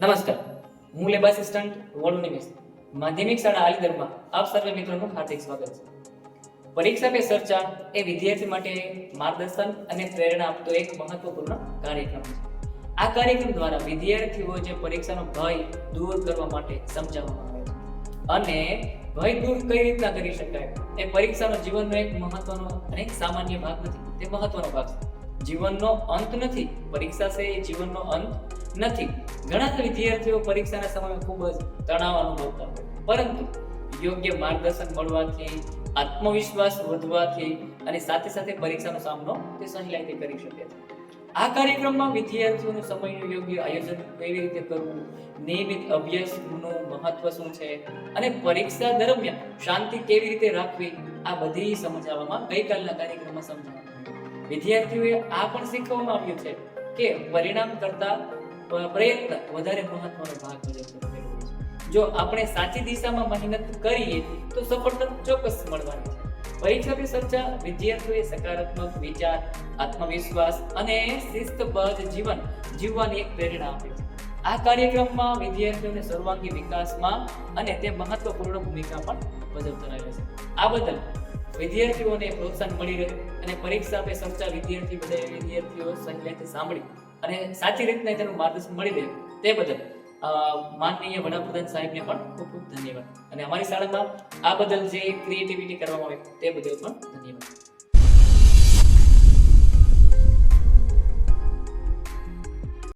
નમસ્કાર. હું lab assistant ward Nimesh. માધ્યમિક શાળા આલીદરમાં આપ સર્વે મિત્રોનું હાર્દિક સ્વાગત છે. પરીક્ષા પે ચર્ચા એ વિદ્યાર્થી માટે માર્ગદર્શન અને પ્રેરણા આપતો એક મહત્વપૂર્ણ કાર્યક્રમ છે. આ કાર્યક્રમ દ્વારા વિદ્યાર્થીઓ જે પરીક્ષાનો ભય દૂર કરવા માટે સમજાવવામાં આવે છે. અને ભય દૂર કઈ રીતના કરી શકાય? એ પરીક્ષાનો જીવનનો એક મહત્વનો અને સામાન્ય ભાગ નથી, તે મહત્વનો ભાગ છે. જીવનનો અંત નથી, પરીક્ષા છે એ જીવનનો અંત નથી. ઘણા વિદ્યાર્થીઓ પરીક્ષાના સમયે ખૂબ જ તણાવ અનુભવતા હોય. પરંતુ યોગ્ય માર્ગદર્શન મળવાથી, આત્મવિશ્વાસ વધવાથી અને સાથે સાથે પરીક્ષાનો સામનો તે સહેલાઈથી કરી શકે છે. આ કાર્યક્રમમાં વિદ્યાર્થીઓનું સમયનું યોગ્ય આયોજન કેવી રીતે કરવું, નિયમિત અભ્યાસનું મહત્વ શું છે અને પરીક્ષા દરમિયાન શાંતિ કેવી રીતે રાખવી, આ બધી સમજાવવામાં ગઈકાલના કાર્યક્રમમાં સમજાવવામાં વિદ્યાર્થીઓએ આ પણ શીખવવામાં આવ્યું છે કે પરિણામ કરતા પ્રયત્ન, વધારે મહત્વનો ભાગ ભજવતો છે. જો આપણે સાચી દિશામાં મહેનત કરીએ, તો સફળતા ચોક્કસ મળવાની છે. પરીક્ષા પે વિદ્યાર્થીઓએ સકારાત્મક વિચાર, આત્મવિશ્વાસ અને શિસ્તબદ્ધ જીવન જીવવાની એક પ્રેરણા આપે છે. આ કાર્યક્રમમાં વિદ્યાર્થીઓને સર્વાંગી વિકાસમાં અને તે મહત્વપૂર્ણ ભૂમિકા પણ ભજવતા રહે છે. આ બદલ વિદ્યાર્થીઓને પ્રોત્સાહન મળી રહે અને પરીક્ષા પે ચર્ચા વિદ્યાર્થી બધા વિદ્યાર્થીઓ સહેલાઈથી સાંભળી અને સાચી રીતના તેનું માર્ગદર્શન મળી રહે. તે બદલ માનનીય વડાપ્રધાન સાહેબને પણ ખૂબ ખૂબ ધન્યવાદ. અને અમારી શાળામાં આ બદલ જે ક્રિએટિવિટી કરવામાં આવી, તે બદલ પણ ધન્યવાદ.